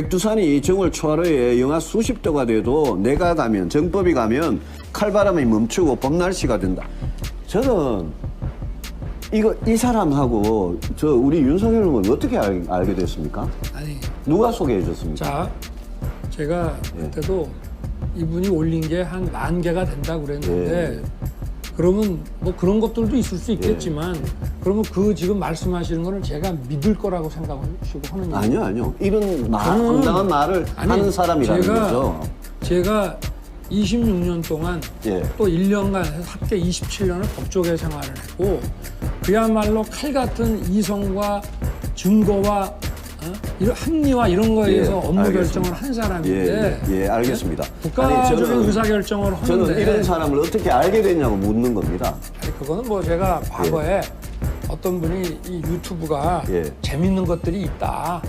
백두산이 정월 초하루에 영하 수십 도가 돼도 내가 가면 정법이 가면 칼바람이 멈추고 봄 날씨가 된다. 저는 이거 이 사람하고 저 우리 윤석열은 어떻게 알, 알게 됐습니까? 아니 누가 소개해 줬습니까? 자 제가 예. 그때도 이분이 올린 게 한 만 개가 된다고 그랬는데 예. 그러면 뭐 그런 것들도 있을 수 있겠지만 그러면 그 지금 말씀하시는 거는 제가 믿을 거라고 생각하시고 하는 얘기 아니요, 아니요. 이런 저는- 황당한 말을 아니, 하는 사람이라는 제가- 거죠. 제가 26년 동안 예. 또 1년간 해서 합계 27년을 법조계 생활을 했고 그야말로 칼 같은 이성과 증거와 어? 이런 합리화 이런 거에 예, 대해서 업무 알겠습니다. 결정을 한 사람인데 예, 예, 알겠습니다. 국가적인 의사 결정을 하는데 저는 이런 사람을 어떻게 알게 됐냐고 묻는 겁니다. 아니, 그거는 뭐 제가 과거에 어떤 분이 이 유튜브가 예. 재밌는 것들이 있다